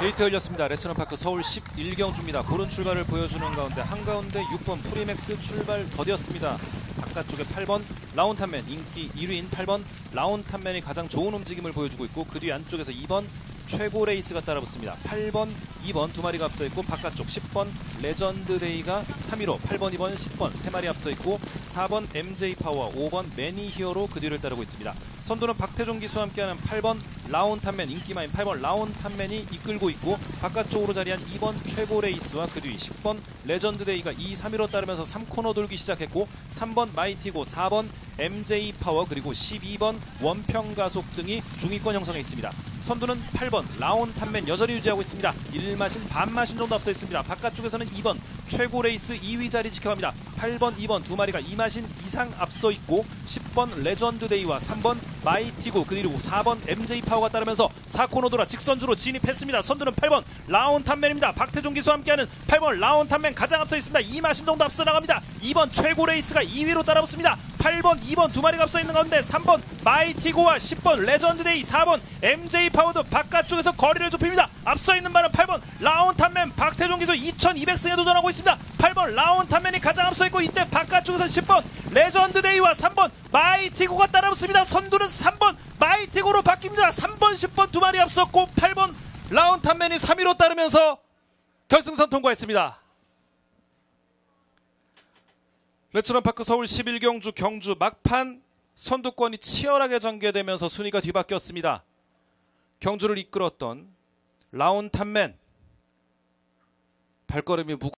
게이트 열렸습니다. 레츠넌 파크 서울 11경주입니다. 고른 출발을 보여주는 가운데 한가운데 6번 프리맥스 출발 더디었습니다. 바깥쪽에 8번 라운탄맨 인기 1위인 8번 라운탄맨이 가장 좋은 움직임을 보여주고 있고 그 뒤 안쪽에서 2번 최고 레이스가 따라붙습니다. 8번, 2번 두 마리가 앞서 있고 바깥쪽 10번 레전드 데이가 3위로 8번, 2번, 10번 세 마리 앞서 있고 4번 MJ 파워, 5번 매니 히어로 그 뒤를 따르고 있습니다. 선두는 박태종 기수와 함께하는 8번 라운탄맨 인기마인 8번 라운탄맨이 이끌고 있고 바깥쪽으로 자리한 2번 최고 레이스와 그 뒤 10번 레전드 데이가 2, 3위로 따르면서 3코너 돌기 시작했고 3번 마이티고 4번 MJ 파워 그리고 12번 원평 가속 등이 중위권 형성해 있습니다. 선두는 8번 라운탄맨 여전히 유지하고 있습니다. 1마신 반마신 정도 앞서 있습니다. 바깥쪽에서는 2번 최고 레이스 2위 자리 지켜갑니다. 8번, 2번 두 마리가 2마신 이상 앞서 있고 10번 레전드 데이와 3번 마이티고 그리고 4번 MJ 파워가 따르면서 4코너 돌아 직선주로 진입했습니다. 선두는 8번 라운탄맨입니다. 박태종 기수와 함께하는 8번 라운탄맨 가장 앞서 있습니다. 2마신 정도 앞서 나갑니다. 2번 최고 레이스가 2위로 따라붙습니다. 8번, 2번 두 마리가 앞서 있는 가운데 3번 마이티고와 10번 레전드데이 4번 MJ 파워도 바깥쪽에서 거리를 좁힙니다. 앞서 있는 바는 8번 라운탄맨 박태종 기수 2200승에 도전하고 있습니다. 8번 라운탄맨이 가장 앞서 있고 이때 바깥쪽에서 10번 레전드데이와 3번 마이티고가 따라붙습니다. 선두는 3번 마이티고로 바뀝니다. 3번, 10번 두 마리 앞섰고 8번 라운탄맨이 3위로 따르면서 결승선 통과했습니다. 레츠런파크 서울 11경주 경주 막판 선두권이 치열하게 전개되면서 순위가 뒤바뀌었습니다. 경주를 이끌었던 라운탄맨 발걸음이 무